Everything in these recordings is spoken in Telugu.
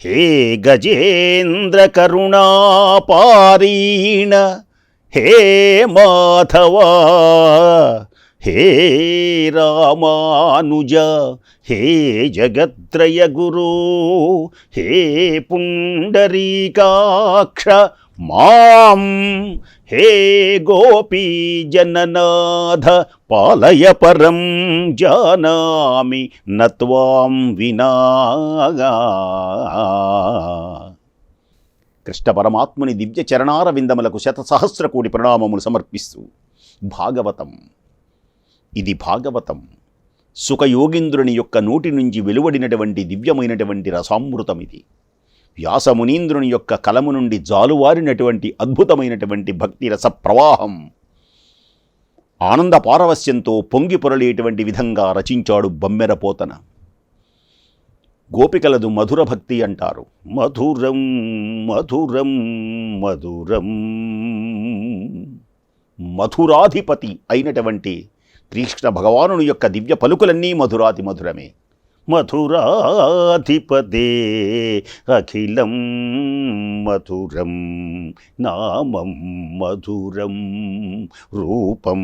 హే గజేంద్రకరుణాపారీణ హే మాధవా హే రామానుజ హే జగత్రయ గురు హే పుండరీకాక్ష మాం. హే గోపీ జననాథ పాలయ పరం జానామి నత్వాం వినా కృష్ణ పరమాత్ముని దివ్య చరణారవిందములకు శతసహస్ర కోటి ప్రణామములు సమర్పిస్తూ భాగవతం. ఇది భాగవతం. సుఖయోగీంద్రుని యొక్క నోటి నుంచి వెలువడినటువంటి దివ్యమైనటువంటి రసామృతం ఇది వ్యాసమునీంద్రుని యొక్క కలము నుండి జాలువారినటువంటి అద్భుతమైనటువంటి భక్తి రస ప్రవాహం. ఆనంద పారవస్యంతో పొంగి పొరలేటువంటి విధంగా రచించాడు బమ్మెరపోతన. గోపికలదు మధుర భక్తి అంటారు. మధురం మధురం మధురం. మధురాధిపతి అయినటువంటి శ్రీకృష్ణ భగవానుని యొక్క దివ్య పలుకులన్నీ మధురాతి మధురమే. మధురాధిపదే అఖిలం మధురం నామం మధురం రూపం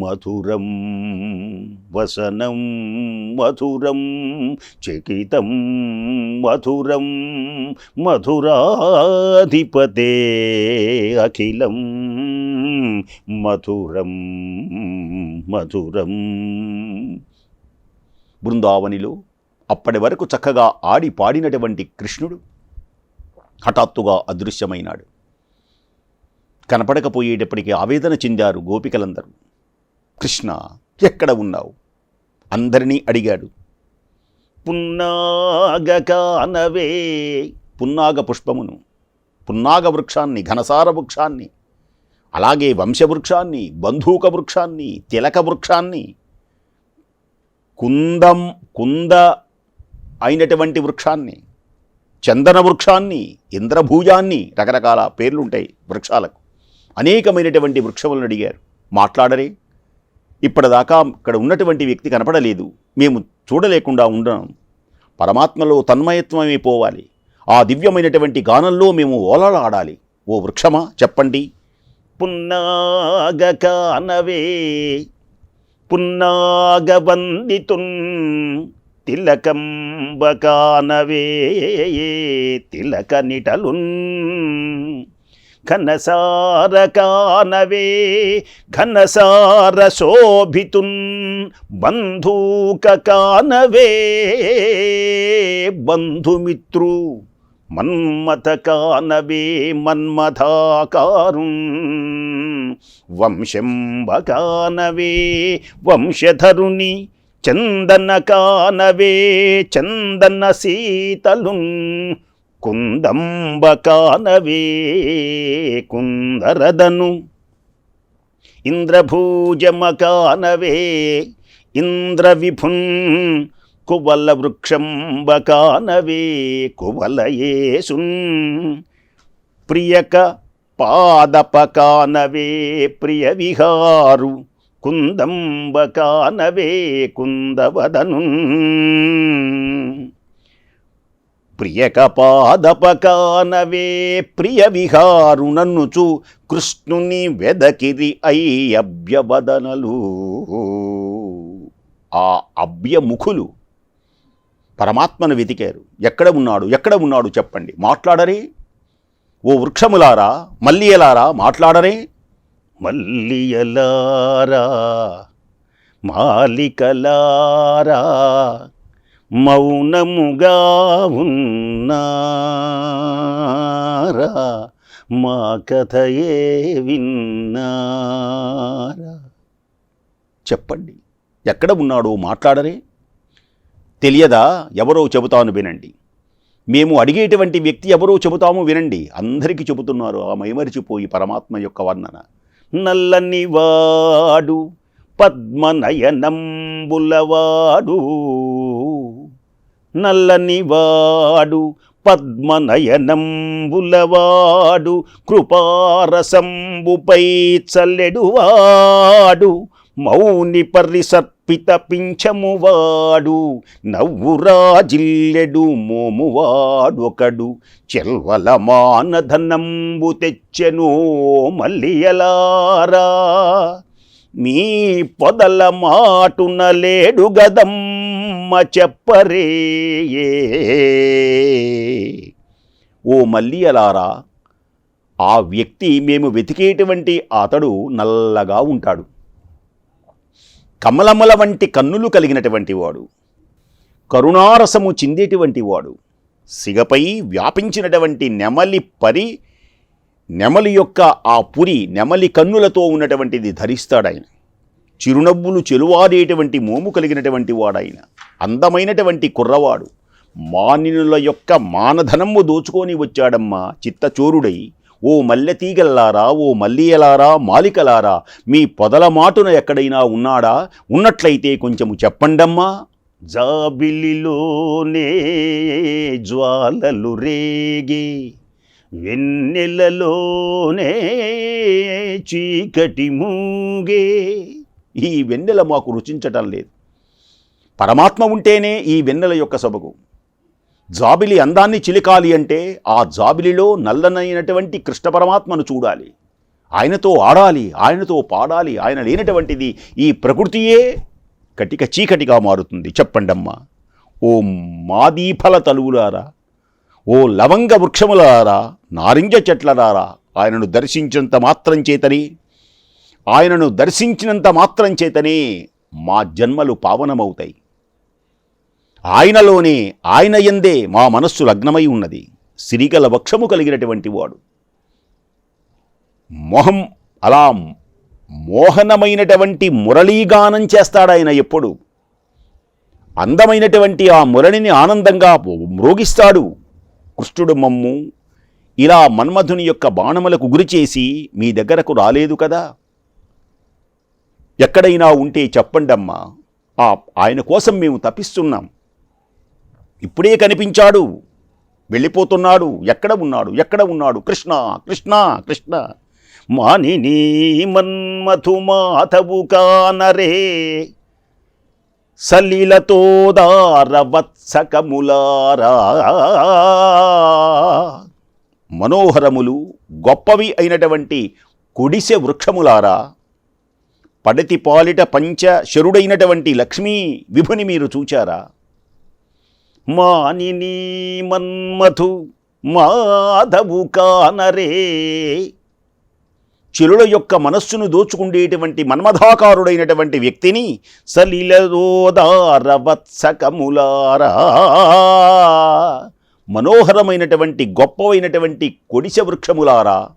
మధురం వసనం మధురం చకితం మధురం మధురాధిపతే అఖిలం మధురం మధురం. బృందావనిలో అప్పటి వరకు చక్కగా ఆడి పాడినటువంటి కృష్ణుడు హఠాత్తుగా అదృశ్యమైనాడు. కనపడకపోయేటప్పటికీ ఆవేదన చెందారు గోపికలందరూ. కృష్ణ ఎక్కడ ఉన్నావు? అందరినీ అడిగాడు. పున్నాగకానవే పున్నాగ పుష్పమును పున్నాగ వృక్షాన్ని ఘనసార వృక్షాన్ని అలాగే వంశవృక్షాన్ని బంధూక వృక్షాన్ని తిలక వృక్షాన్ని కుందం కుంద అయినటువంటి వృక్షాన్ని చందన వృక్షాన్ని ఇంద్రభూజాన్ని రకరకాల పేర్లుంటాయి వృక్షాలకు. అనేకమైనటువంటి వృక్షములను అడిగారు. మాట్లాడరే. ఇప్పటిదాకా ఇక్కడ ఉన్నటువంటి వ్యక్తి కనపడలేదు. మేము చూడలేకుండా ఉండడం పరమాత్మలో తన్మయత్వమే పోవాలి. ఆ దివ్యమైనటువంటి గానంలో మేము ఓలలాడాలి. ఓ వృక్షమా? చెప్పండి. పున్నాగకానవే పున్నాగవందితున్ తిలకంబకానవే తిలక నిటలున్ ఘనసారకానవే ఘనసార శోభితున్ బంధూక కానవే బంధుమిత్రు మన్మథకానవే మన్మథాకారుణ్ వంశంబకానవే వంశధరుని చందనకానవే చందన శీతలుం కుందంబకానవే కుందరదను ఇంద్రభూజమకానవే ఇంద్రవిభున్ కువల వృక్షంబకానవే కువలయేసున్. ప్రియక పాదపకానవే ప్రియ విహారు కుందంబకానవే కుందవదను ప్రియక పాదపకానవే ప్రియ విహారు నన్నుచు కృష్ణుని వెదకిరి అయ్యభ్యవదనలు ఆ అభ్యముఖులు పరమాత్మను వెతికారు. ఎక్కడ ఉన్నాడు? ఎక్కడ ఉన్నాడు చెప్పండి. మాట్లాడరే. ఓ వృక్షములారా మల్లియలారా మాట్లాడరే. మల్లియలారా మాలికలారా మౌనముగా ఉన్నారా? మా కథయే విన్నారా? చెప్పండి. ఎక్కడ ఉన్నాడో మాట్లాడరే. తెలియదా? ఎవరో చెబుతాను వినండి. మేము అడిగేటువంటి వ్యక్తి ఎవరో చెబుతాము వినండి. అందరికీ చెబుతున్నారు ఆ మైమరిచిపోయి పరమాత్మ యొక్క వర్ణన. నల్లని వాడు పద్మనయనంబులవాడు. నల్లని వాడు పద్మనయనంబులవాడు. కృపారసంబుపై చల్లెడువాడు. మౌని పరిసర్పిత పింఛమువాడు నవ్వురాజిల్లెడు మోమువాడొకడు. చెల్వల మానధనంబు తెచ్చెను మల్లియలారా. మీ పొదల మాటున లేడు గదమ్మ చెప్పరే ఓ మల్లియలారా ఆ వ్యక్తి మేము వెతికేటువంటి అతడు నల్లగా ఉంటాడు. కమలముల వంటి కన్నులు కలిగినటువంటి వాడు కరుణారసము చిందేటువంటి వాడు సిగపై వ్యాపించినటువంటి నెమలి పరి నెమలి యొక్క ఆ పురి నెమలి కన్నులతో ఉన్నటువంటిది ధరిస్తాడాయన. చిరునవ్వులు చెలువారేటువంటి మోము కలిగినటువంటి వాడాయన. అందమైనటువంటి కుర్రవాడు మానినుల యొక్క మానధనము దోచుకొని వచ్చాడమ్మా చిత్తచోరుడై. ఓ మల్లెతీగల్లారా ఓ మల్లియలారా మాలికలారా మీ పొదల మాటున ఎక్కడైనా ఉన్నాడా? ఉన్నట్లయితే కొంచెము చెప్పండమ్మా. జాబిలిలోనే జ్వాలలు రేగే వెన్నెలలోనే చీకటి మూగే. ఈ వెన్నెల మాకు రుచించటం లేదు. పరమాత్మ ఉంటేనే ఈ వెన్నెల యొక్క సొబగు. జాబిలి అందాన్ని చిలికాలి అంటే ఆ జాబిలిలో నల్లనైనటువంటి కృష్ణ పరమాత్మను చూడాలి. ఆయనతో ఆడాలి ఆయనతో పాడాలి ఆయన లేనటువంటిది ఈ ప్రకృతియే కటిక చీకటిగా మారుతుంది. చెప్పండమ్మా. ఓ మాదీఫల తలువులారా ఓ లవంగ వృక్షములారా నారింజ చెట్లరారా ఆయనను దర్శించినంత మాత్రం చేతని ఆయనను దర్శించినంత మాత్రం చేతనే మా జన్మలు పావనమవుతాయి. ఆయనలోనే ఆయన ఎందే మా మనస్సు లగ్నమై ఉన్నది. సిరిగల వక్షము కలిగినటువంటి వాడు. మొహం అలా మోహనమైనటువంటి మురళీగానం చేస్తాడాయన ఎప్పుడు? అందమైనటువంటి ఆ మురళిని ఆనందంగా మ్రోగిస్తాడు. కృష్ణుడు మమ్ము ఇలా మన్మధుని యొక్క బాణములకు గురిచేసి మీ దగ్గరకు రాలేదు కదా? ఎక్కడైనా ఉంటే చెప్పండమ్మా. ఆ ఆయన కోసం మేము తప్పిస్తున్నాం ఇప్పుడే కనిపించాడు. వెళ్ళిపోతున్నాడు. ఎక్కడ ఉన్నాడు? ఎక్కడ ఉన్నాడు? కృష్ణ కృష్ణ కృష్ణ. మాని మన్మథు మాధవు కానరే. సలీలతో దారవత్సకములారా. మనోహరములు గొప్పవి అయినటువంటి కుడిసె వృక్షములారా. పడతి పాలిట పంచ శరుడైనటువంటి లక్ష్మీ విభుని మీరు చూచారా? మానిని మన్మధు మాధవు కానరే. చెలుల యొక్క మనస్సును దోచుకుండేటువంటి మన్మధాకారుడైనటువంటి వ్యక్తిని సలిలదోదారవత్సకములారా. మనోహరమైనటువంటి గొప్పవైనటువంటి కొడిసె వృక్షములారా.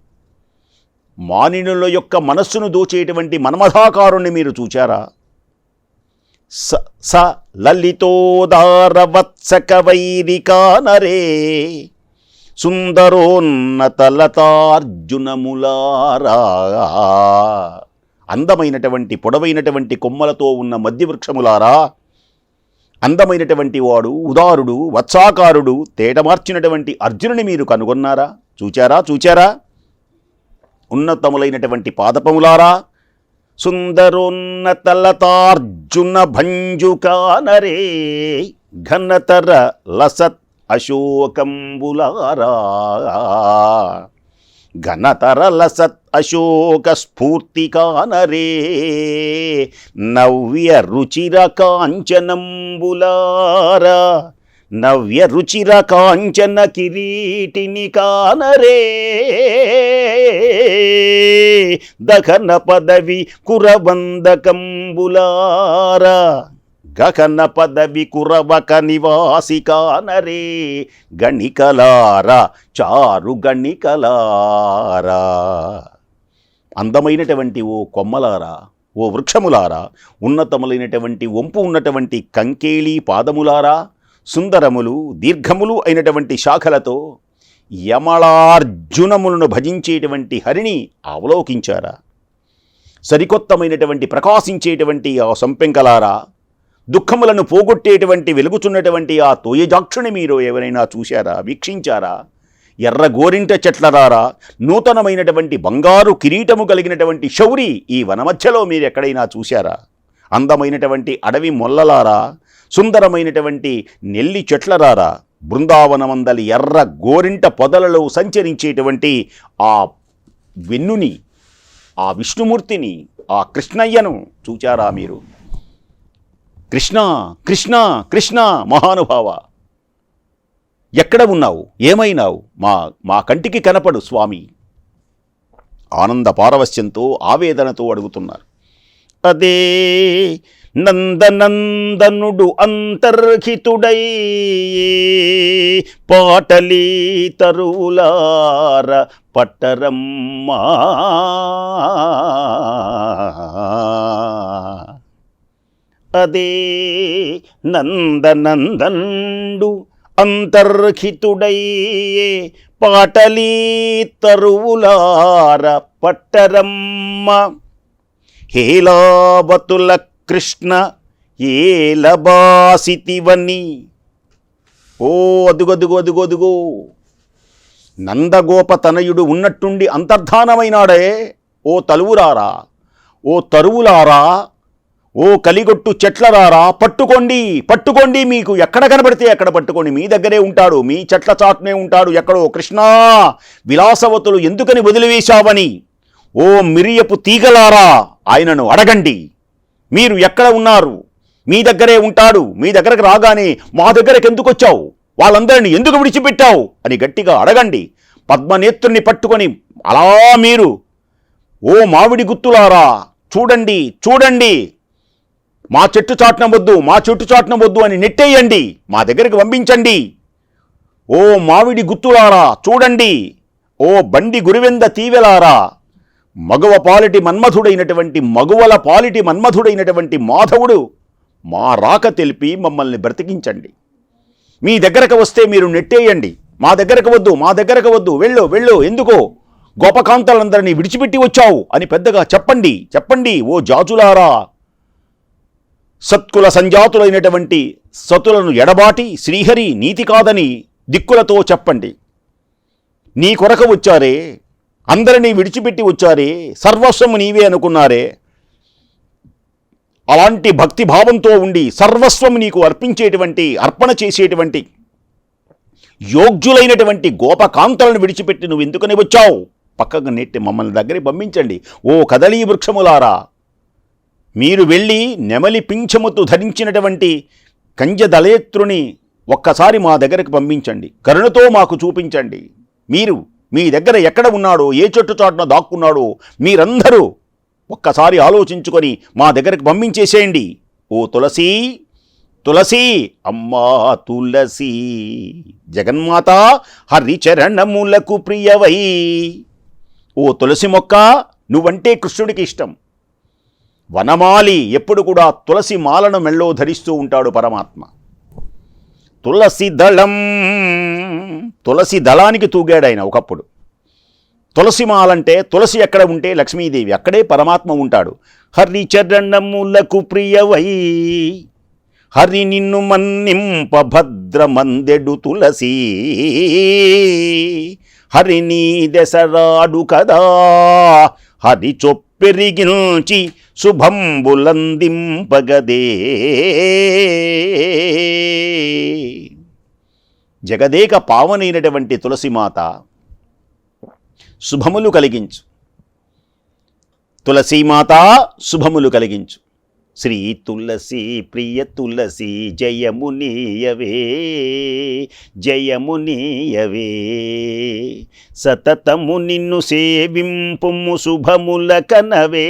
మానినుల యొక్క మనస్సును దోచేటువంటి మన్మధాకారుణ్ణి మీరు చూచారా? స స లలితోదారవత్సక సుందరోన్నతలతార్జునములారా. అందమైనటువంటి పొడవైనటువంటి కొమ్మలతో ఉన్న మధ్యవృక్షములారా. అందమైనటువంటి వాడు ఉదారుడు వత్సాకారుడు తేటమార్చినటువంటి అర్జునుని మీరు కనుగొన్నారా? చూచారా? చూచారా? ఉన్నతములైనటువంటి పాదపములారా. సుందరోన్నతలతార్జున భంజుకానరే ఘనతర లసత్ అశోకంబులారా ఘనతర లసత్ అశోక స్ఫూర్తికానరే నవ్య రుచిర కాంచనంబులారా నవ్య రుచిర కాంచన కిరీటిని కానరే. దఖన పదవి కురబందకంబులారా గగన పదవి కురవక నివాసి కానరే. గణికలారా చారు గణికలారా. అందమైనటువంటి ఓ కొమ్మలారా ఓ వృక్షములారా ఉన్నతములైనటువంటి వంపు ఉన్నటువంటి కంకేళీ పాదములారా సుందరములు దీర్ఘములు అయినటువంటి శాఖలతో యమళార్జునములను భజించేటువంటి హరిని అవలోకించారా? సరికొత్తమైనటువంటి ప్రకాశించేటువంటి ఆ సంపెంకలారా దుఃఖములను పోగొట్టేటువంటి వెలుగుచున్నటువంటి ఆ తోయజాక్షుని మీరు ఎవరైనా చూశారా వీక్షించారా? ఎర్ర గోరింట చెట్లరారా నూతనమైనటువంటి బంగారు కిరీటము కలిగినటువంటి శౌరి ఈ వనమధ్యలో మీరు ఎక్కడైనా చూశారా? అందమైనటువంటి అడవి మొల్లలారా సుందరమైనటువంటి నెల్లి చెట్లరారా బృందావనమందలి ఎర్ర గోరింట పొదలలో సంచరించేటువంటి ఆ వెన్నుని ఆ విష్ణుమూర్తిని ఆ కృష్ణయ్యను చూచారా మీరు? కృష్ణ కృష్ణ కృష్ణ మహానుభావ! ఎక్కడ ఉన్నావు? ఏమైనావు? మా మా కంటికి కనపడు స్వామి! ఆనంద పారవస్యంతో ఆవేదనతో అడుగుతున్నారు. అదే నందనందనుడు అంతర్హితుడై పాటలీ తరువులార పట్టరమ్మా. అదే నందనందండు అంతర్హితుడై పాటలీ తరువులార పట్టరమ్మ. హేలావతుల కృష్ణ ఏలబాసితివని. ఓ అదుగదుగు అదుగు అదుగో నందగోప తనయుడు ఉన్నట్టుండి అంతర్ధానమైనాడే. ఓ తలువురారా ఓ తరువులారా ఓ కలిగొట్టు చెట్లరారా పట్టుకోండి పట్టుకోండి మీకు. ఎక్కడ కనబడితే ఎక్కడ పట్టుకోండి. మీ దగ్గరే ఉంటాడు మీ చెట్ల చాటునే ఉంటాడు ఎక్కడో. కృష్ణా విలాసవతులు ఎందుకని వదిలివేశావని? ఓ మిరియపు తీగలారా ఆయనను అడగండి. మీరు ఎక్కడ ఉన్నారు? మీ దగ్గరే ఉంటాడు. మీ దగ్గరకు రాగానే మా దగ్గరకు ఎందుకు వచ్చావు? వాళ్ళందరినీ ఎందుకు విడిచిపెట్టావు? అని గట్టిగా అడగండి. పద్మనేత్రుని పట్టుకొని అలా మీరు? ఓ మామిడి గుత్తులారా చూడండి చూడండి. మా చెట్టు చాటున వద్దు మా చెట్టు చాటున వద్దు అని నెట్టేయండి. మా దగ్గరికి పంపించండి. ఓ మామిడి గుత్తులారా చూడండి. ఓ బండి గురివెంద తీవెలారా మగవ పాలిటి మన్మధుడైనటువంటి మగువల పాలిటి మన్మధుడైనటువంటి మాధవుడు మా రాక తెలిపి మమ్మల్ని బ్రతికించండి. మీ దగ్గరకు వస్తే మీరు నెట్టేయండి. మా దగ్గరకు వద్దు మా దగ్గరకు వద్దు వెళ్ళు వెళ్ళు ఎందుకో గోపకాంతలందరినీ విడిచిపెట్టి వచ్చావు అని పెద్దగా చెప్పండి చెప్పండి ఓ జాజులారా. సత్కుల సంజాతులైనటువంటి సతులను ఎడబాటి శ్రీహరి నీతి కాదని దిక్కులతో చెప్పండి. నీ కొరకు వచ్చారే అందరినీ విడిచిపెట్టి వచ్చారే సర్వస్వము నీవే అనుకున్నారే. అలాంటి భక్తి భావంతో ఉండి సర్వస్వం నీకు అర్పించేటువంటి అర్పణ చేసేటువంటి యోగ్యులైనటువంటి గోపకాంతలను విడిచిపెట్టి నువ్వు ఎందుకని వచ్చావు? పక్కకు నెట్టి మమ్మల్ని దగ్గరికి పంపించండి. ఓ కదలీ వృక్షములారా మీరు వెళ్ళి నెమలి పింఛముతో ధరించినటువంటి కంజదళేత్రుని ఒక్కసారి మా దగ్గరకు పంపించండి. కరుణతో మాకు చూపించండి. మీరు మీ దగ్గర ఎక్కడ ఉన్నాడో ఏ చెట్టు చాటున దాక్కున్నాడో మీరందరూ ఒక్కసారి ఆలోచించుకొని మా దగ్గరకు పంపించేసేయండి. ఓ తులసి తులసి అమ్మా తులసి జగన్మాత హరిచరణములకు ప్రియవై. ఓ తులసి మొక్క నువ్వంటే కృష్ణుడికి ఇష్టం. వనమాలి ఎప్పుడు కూడా తులసి మాలను మెళ్ళో ధరిస్తూ ఉంటాడు పరమాత్మ. తులసి దళం. తులసి దళానికి తూగాడు ఆయన ఒకప్పుడు. తులసి మాలంటే తులసి ఎక్కడ ఉంటే లక్ష్మీదేవి అక్కడే పరమాత్మ ఉంటాడు. హరి చరణములకు ప్రియవై. హరి నిన్ను మన్నింప భద్రమందెడు తులసి. హరి నీ దశరాడు కదా. హరి చొప్పెరిగించి శుభంబులందింపగదే. జగదేక పావనైనటువంటి తులసిమాత శుభములు కలిగించు. తులసీమాత శుభములు కలిగించు. శ్రీ తులసి ప్రియ తులసి జయమునీయవే జయమునీయవే. సతతము నిన్ను సేవింపుము శుభముల కనవే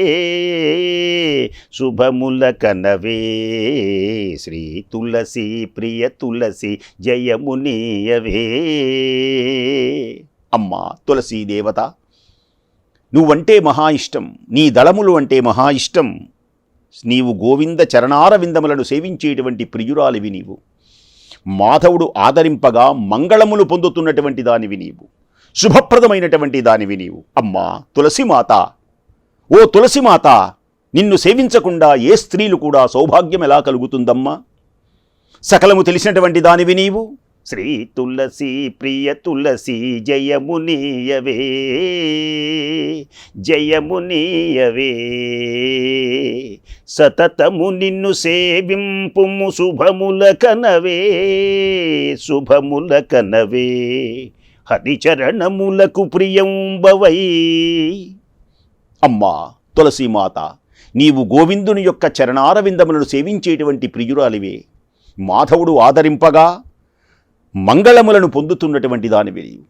శుభముల కనవే. శ్రీ తులసి ప్రియ తులసి జయమునీయవే. అమ్మా తులసీ దేవత నువ్వంటే మహా ఇష్టం నీ దళములు అంటే మహా ఇష్టం. నీవు గోవింద చరణార విందములను సేవించేటువంటి ప్రియురాలివి నీవు. మాధవుడు ఆదరింపగా మంగళములు పొందుతున్నటువంటి దానివి నీవు. శుభప్రదమైనటువంటి దానివి నీవు. అమ్మా తులసిమాత ఓ తులసిమాత నిన్ను సేవించకుండా ఏ స్త్రీలు కూడా సౌభాగ్యం ఎలా కలుగుతుందమ్మా? సకలము తెలిసినటువంటి దానివి నీవు. శ్రీ తులసి ప్రియ తులసి జయమునీయవే జయమునీయవే సతతము నిన్ను సేవింపుము శుభముల కనవే. శుభముల కనవే. హరిచరణములకు ప్రియంబవై. అమ్మా తులసీమాత నీవు గోవిందుని యొక్క చరణారవిందములను సేవించేటువంటి ప్రియురాలివే. మాధవుడు ఆదరింపగా మంగళములను పొందుతున్నటువంటి దానివి నీవు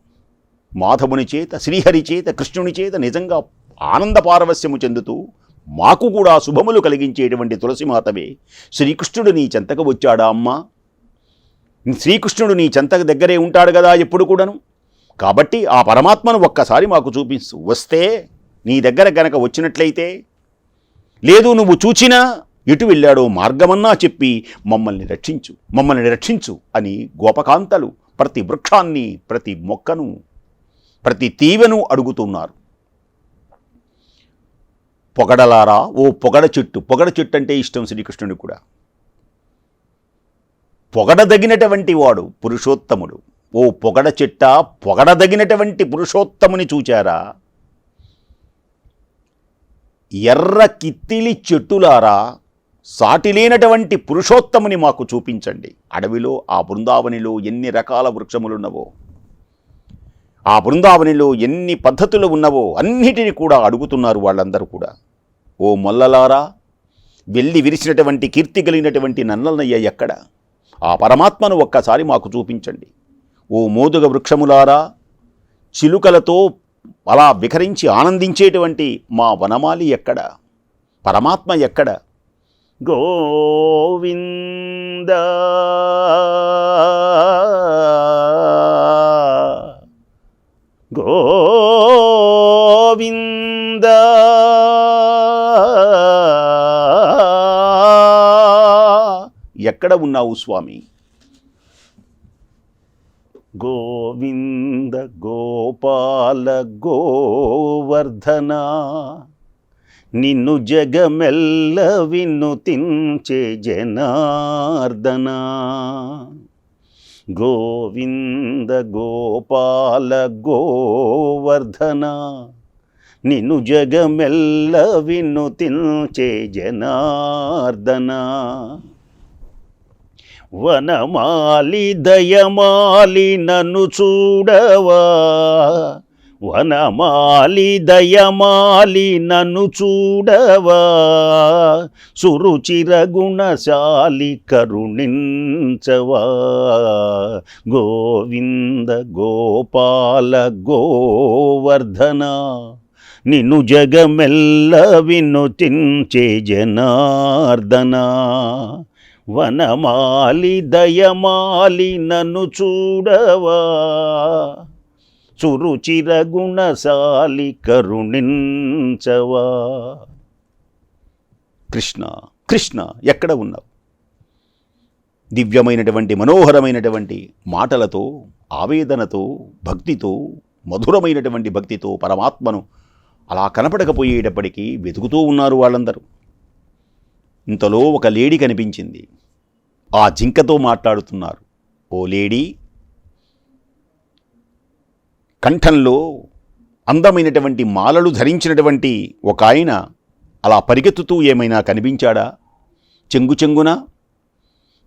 మాధవుని చేత శ్రీహరి చేత కృష్ణుని చేత నిజంగా ఆనంద పారవస్యము చెందుతూ మాకు కూడా శుభములు కలిగించేటువంటి తులసిమాతవే. శ్రీకృష్ణుడు నీ చెంతకు వచ్చాడా అమ్మా? శ్రీకృష్ణుడు నీ చెంతకు దగ్గరే ఉంటాడు కదా ఎప్పుడు కూడాను? కాబట్టి ఆ పరమాత్మను ఒక్కసారి మాకు చూపిస్తూ వస్తే నీ దగ్గర గనక వచ్చినట్లయితే లేదు నువ్వు చూచినా ఎటు వెళ్ళాడో మార్గమన్నా చెప్పి మమ్మల్ని రక్షించు మమ్మల్ని రక్షించు అని గోపకాంతలు ప్రతి వృక్షాన్ని ప్రతి మొక్కను ప్రతి తీవెను అడుగుతున్నారు. పొగడలారా? ఓ పొగడ చెట్టు. పొగడ చెట్టు అంటే ఇష్టం శ్రీకృష్ణుడు కూడా. పొగడదగినటువంటి వాడు పురుషోత్తముడు. ఓ పొగడ చెట్ట పొగడదగినటువంటి పురుషోత్తముని చూచారా? ఎర్ర కిత్తిలి చెట్టులారా? సాటిలేనటువంటి పురుషోత్తముని మాకు చూపించండి. అడవిలో ఆ బృందావనిలో ఎన్ని రకాల వృక్షములున్నవో ఆ బృందావనిలో ఎన్ని పద్ధతులు ఉన్నవో అన్నిటిని కూడా అడుగుతున్నారు వాళ్ళందరూ కూడా. ఓ మొల్లలారా వెళ్ళి విరిసినటువంటి కీర్తి కలిగినటువంటి నన్నలనయ్య ఎక్కడ? ఆ పరమాత్మను ఒక్కసారి మాకు చూపించండి. ఓ మోదుగ వృక్షములారా చిలుకలతో అలా వికరించి ఆనందించేటువంటి మా వనమాలి ఎక్కడ? పరమాత్మ ఎక్కడ? గోవింద. గోవింద. ఎక్కడ ఉన్నావు స్వామి? గోవింద గోపాల గోవర్ధన. నిన్ను జగమెల్ల విన్ను తించే జనార్దన. గోవింద గోపాల గోవర్ధన నిన్ను జగమెల్ల విన్ను తించే జనార్దన. వనమాలి దయమాలి నన్ను చూడవా? వనమాలి దయమాలి నన్ను చూడవా? సురుచిర గుణశాలి కరుణించవా? గోవింద గోపాల గోవర్ధన నిన్ను జగమెల్ల వినుతించే జనార్దన. వనమాలి దయమాలి నన్ను చూడవా? చురుచిరగుణశాలి కరుణించవా. కృష్ణ కృష్ణ ఎక్కడ ఉన్నావు? దివ్యమైనటువంటి మనోహరమైనటువంటి మాటలతో ఆవేదనతో భక్తితో మధురమైనటువంటి భక్తితో పరమాత్మను అలా కనపడకపోయేటప్పటికీ వెతుకుతూ ఉన్నారు వాళ్ళందరూ. ఇంతలో ఒక లేడీ కనిపించింది. ఆ జింకతో మాట్లాడుతున్నారు. ఓ లేడీ కంఠంలో అందమైనటువంటి మాలలు ధరించినటువంటి ఒక ఆయన అలా పరిగెత్తుతూ ఏమైనా కనిపించాడా? చెంగు చెంగున?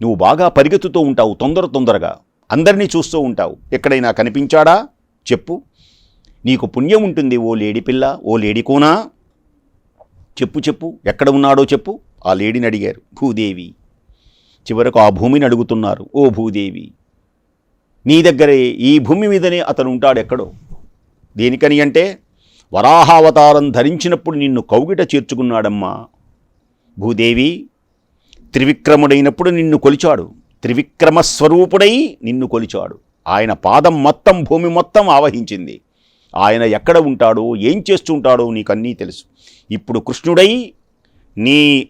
నువ్వు బాగా పరిగెత్తుతూ ఉంటావు తొందర తొందరగా. అందరినీ చూస్తూ ఉంటావు. ఎక్కడైనా కనిపించాడా? చెప్పు. నీకు పుణ్యం ఉంటుంది ఓ లేడి పిల్ల ఓ లేడి కోనా? చెప్పు చెప్పు. ఎక్కడ ఉన్నాడో చెప్పు. ఆ లేడిని అడిగారు. భూదేవి. చివరకు ఆ భూమిని అడుగుతున్నారు. ఓ భూదేవి. నీ దగ్గరే ఈ భూమి మీదనే అతను ఉంటాడు ఎక్కడో దేనికని అంటే వరాహావతారం ధరించినప్పుడు నిన్ను కౌగిట చేర్చుకున్నాడమ్మా. భూదేవి త్రివిక్రముడైనప్పుడు నిన్ను కొలిచాడు. త్రివిక్రమస్వరూపుడై నిన్ను కొలిచాడు. ఆయన పాదం మొత్తం భూమి మొత్తం ఆవహించింది. ఆయన ఎక్కడ ఉంటాడో ఏం చేస్తుంటాడో నీకన్నీ తెలుసు. ఇప్పుడు కృష్ణుడై నీ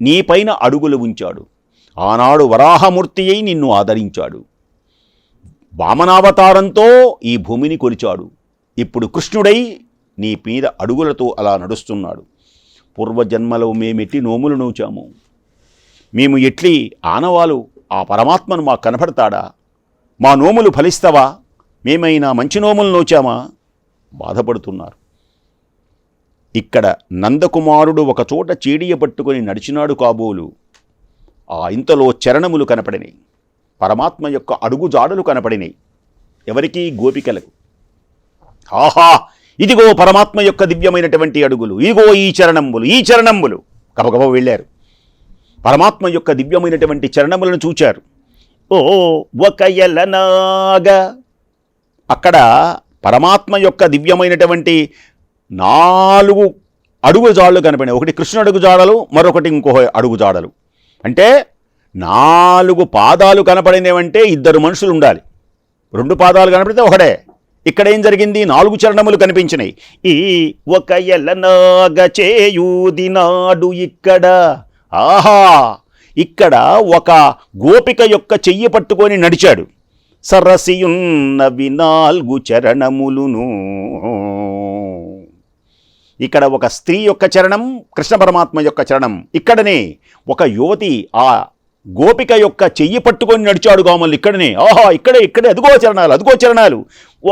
నీపైన అడుగులు ఉంచాడు. ఆనాడు వరాహమూర్తి అయి నిన్ను ఆదరించాడు. వామనావతారంతో ఈ భూమిని కొలిచాడు. ఇప్పుడు కృష్ణుడై నీ మీద అడుగులతో అలా నడుస్తున్నాడు. పూర్వజన్మలో మేమెట్టి నోములు నూచాము. మేము ఎట్లి ఆనవాలు ఆ పరమాత్మను మాకు కనపడతాడా? మా నోములు ఫలిస్తావా? మేమైనా మంచి నోములు నోచామా? బాధపడుతున్నారు. ఇక్కడ నందకుమారుడు ఒకచోట చీడియ పట్టుకొని నడిచినాడు కాబోలు. ఆ ఇంతలో చరణములు కనపడినాయి పరమాత్మ యొక్క అడుగు జాడలు కనపడినాయి. ఎవరికి గోపికలకు? ఆహా! ఇదిగో పరమాత్మ యొక్క దివ్యమైనటువంటి అడుగులు. ఇదిగో ఈ చరణంబులు ఈ చరణంబులు. గబగబ వెళ్ళారు. పరమాత్మ యొక్క దివ్యమైనటువంటి చరణములను చూచారు. ఓ ఒక ఎలనాగా అక్కడ పరమాత్మ యొక్క దివ్యమైనటువంటి నాలుగు అడుగు జాడలు కనపడినాయి. ఒకటి కృష్ణ అడుగు జాడలు మరొకటి ఇంకో అడుగు జాడలు అంటే నాలుగు పాదాలు కనపడినవంటే ఇద్దరు మనుషులు ఉండాలి రెండు పాదాలు కనపడితే ఒకడే ఇక్కడ ఏం జరిగింది? నాలుగు చరణములు కనిపించినాయి ఈ ఒక ఎల్లనాగ చేయూది నాడు ఇక్కడ. ఆహా! ఇక్కడ ఒక గోపిక యొక్క చెయ్యి పట్టుకొని నడిచాడు. సరసియున్నవి నాలుగు చరణములును. ఇక్కడ ఒక స్త్రీ యొక్క చరణం కృష్ణ పరమాత్మ యొక్క చరణం. ఇక్కడనే ఒక యువతి ఆ గోపిక యొక్క చెయ్యి పట్టుకొని నడిచాడు గోమల్ని ఇక్కడనే. ఆహా ఇక్కడే ఇక్కడే అదిగో చరణాలు అదిగో చరణాలు.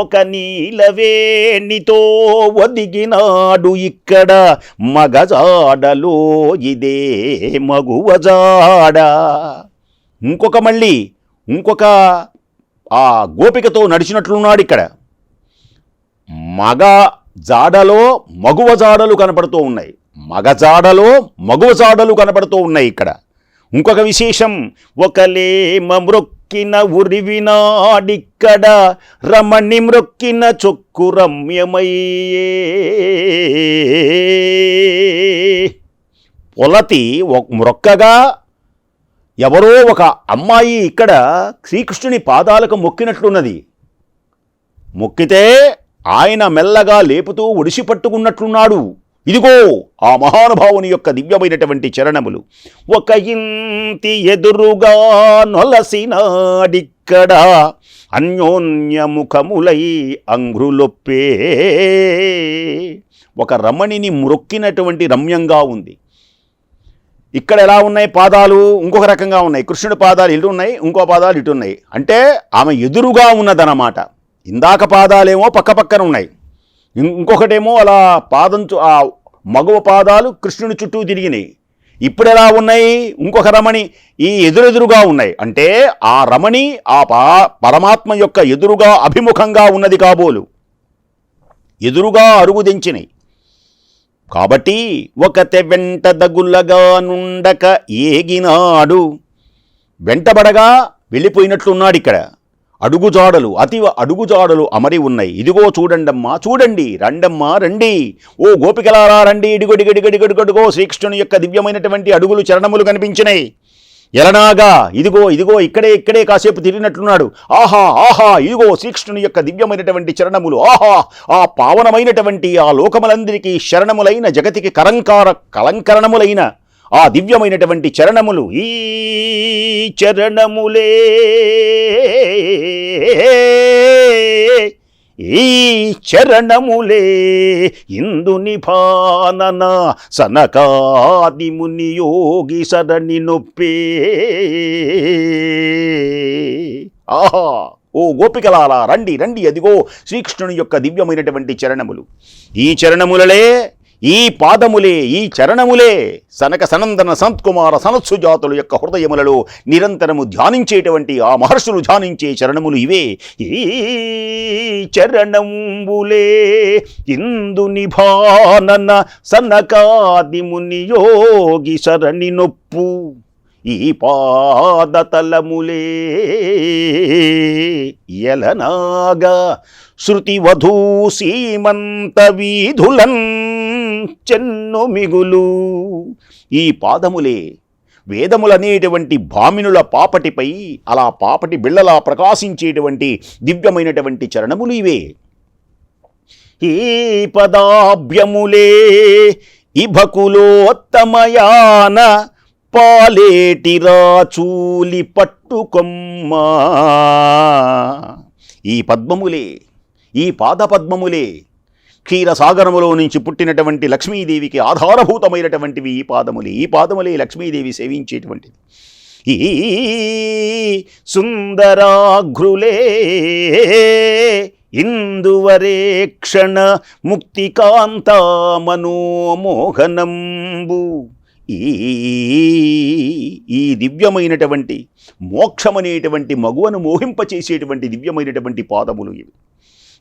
ఒక నీలవేణితో ఒదిగినాడు ఇక్కడ మగజాడలో ఇదే మగువజాడ ఇంకొక మళ్ళీ ఇంకొక ఆ గోపికతో నడిచినట్లున్నాడు ఇక్కడ. మగ జాడలో మగువ జాడలు కనపడుతూ ఉన్నాయి. మగ జాడలో మగువ జాడలు కనపడుతూ ఉన్నాయి ఇక్కడ. ఇంకొక విశేషం. ఒకలేమ మ్రొక్కిన ఉరివినాడిక్కడ రమణి మ్రొక్కిన చొక్కు రమ్యమయ్యే. పొలతి ఒక మ్రొక్కగా ఎవరో ఒక అమ్మాయి ఇక్కడ శ్రీకృష్ణుని పాదాలకు మొక్కినట్లున్నది. మొక్కితే ఆయన మెల్లగా లేపుతూ ఒడిసి పట్టుకున్నట్లున్నాడు. ఇదిగో ఆ మహానుభావుని యొక్క దివ్యమైనటువంటి చరణములు. ఒక ఇంతి ఎదురుగా నొలసినాడిక్కడ అన్యోన్యముఖములై అంగ్రులొప్పే. ఒక రమణిని మ్రొక్కినటువంటి రమ్యంగా ఉంది. ఇక్కడ ఎలా ఉన్నాయి పాదాలు? ఇంకొక రకంగా ఉన్నాయి. కృష్ణుడి పాదాలు ఇటు ఉన్నాయి ఇంకో పాదాలు ఇటు ఉన్నాయి. అంటే ఆమె ఎదురుగా ఉన్నదన్నమాట. ఇందాక పాదాలేమో పక్క పక్కన ఉన్నాయి. ఇంకొకటేమో అలా పాదం ఆ మగవ పాదాలు కృష్ణుని చుట్టూ తిరిగినాయి. ఇప్పుడు ఎలా ఉన్నాయి? ఇంకొక రమణి ఈ ఎదురెదురుగా ఉన్నాయి. అంటే ఆ రమణి ఆ పరమాత్మ యొక్క ఎదురుగా అభిముఖంగా ఉన్నది కాబోలు. ఎదురుగా అరుగుదించినాయి కాబట్టి ఒకతే వెంట దగుల్లగా నుండక ఏగినాడు. వెంటబడగా వెళ్ళిపోయినట్లున్నాడు ఇక్కడ అడుగుజాడలు అతివ అడుగుజాడలు అమరి ఉన్నాయి ఇదిగో చూడండమ్మా చూడండి రండమ్మా రండి. ఓ గోపికలారా రండి. ఇడిగొడిగడిగడిగడిగడిగో శ్రీకృష్ణుని యొక్క దివ్యమైనటువంటి అడుగులు చరణములు కనిపించినాయి ఎలనాగా ఇదిగో ఇదిగో ఇక్కడే ఇక్కడే కాసేపు తిరిగినట్లున్నాడు. ఆహా ఆహా ఇదిగో శ్రీకృష్ణుని యొక్క దివ్యమైనటువంటి చరణములు. ఆహా ఆ పావనమైనటువంటి ఆ లోకములందరికీ శరణములైన జగతికి కరంకార కలంకరణములైన ఆ దివ్యమైనటువంటి చరణములు ఈ చరణములే. ఈ చరణములే ఇందు నిభానన సనకాదిముని యోగి సరణి నొప్పే. ఆహా ఓ గోపికలారా రండి రండి అదిగో శ్రీకృష్ణుని యొక్క దివ్యమైనటువంటి చరణములు. ఈ చరణములలే ఈ పాదములే ఈ చరణములే సనక సనందన సంత్కుమార సనత్సు జాతుల యొక్క హృదయములలో నిరంతరము ధ్యానించేటువంటి ఆ మహర్షులు ధ్యానించే చరణములు ఇవే. ఈ చరణంబులే ఇందు నిభానన సనకాది ముని యోగి సరణి నొప్పు. ఈ పాదతలములే ఎలనాగా శృతివధూ సీమంత వీధులన్ చెన్ను మిగులు. ఈ పాదములే వేదములనేటువంటి భామినుల పాపటిపై అలా పాపటి బిళ్ళలా ప్రకాశించేటువంటి దివ్యమైనటువంటి చరణములు ఇవే. ఈ పదాభ్యములే ఇభకులోత్తమయాన పాలేటిరా రాచూలి పట్టుకొమ్మా. ఈ పద్మములే ఈ పాదపద్మములే క్షీరసాగరములో నుంచి పుట్టినటువంటి లక్ష్మీదేవికి ఆధారభూతమైనటువంటివి ఈ పాదములే. ఈ పాదములే లక్ష్మీదేవి సేవించేటువంటిది. ఈ సుందరాఘ్రులే ఇందువరేక్షణ ముక్తికాంత మనోమోహనంబు ఈ ఈ దివ్యమైనటువంటి మోక్షమనేటువంటి మగువను మోహింపచేసేటువంటి దివ్యమైనటువంటి పాదములు ఇవి.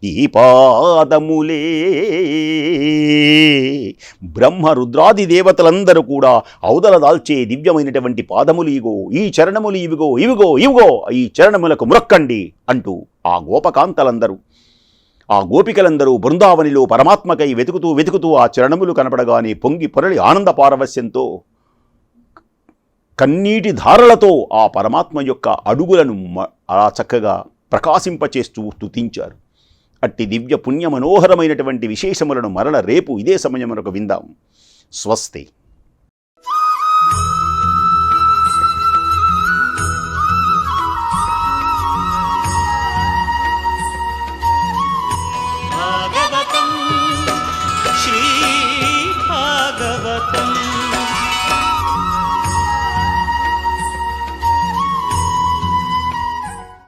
ఈ పాదములే. బ్రహ్మ రుద్రాది దేవతలందరూ కూడా అవదల దాల్చే దివ్యమైనటువంటి పాదములు ఇగో ఈ చరణములు ఇవిగో ఇవిగో ఇవిగో ఈ చరణములకు మురక్కండి అంటూ ఆ గోపకాంతలందరూ ఆ గోపికలందరూ బృందావనిలో పరమాత్మకై వెతుకుతూ వెతుకుతూ ఆ చరణములు కనపడగానే పొంగి పొరలి ఆనంద పారవస్యంతో కన్నీటి ధారలతో ఆ పరమాత్మ యొక్క అడుగులను మ- అలా చక్కగా ప్రకాశింపచేస్తూ స్తుతించారు. అట్టి దివ్య పుణ్య మనోహరమైనటువంటి విశేషములను మరల రేపు ఇదే సమయమునకు విందాం. స్వస్తి.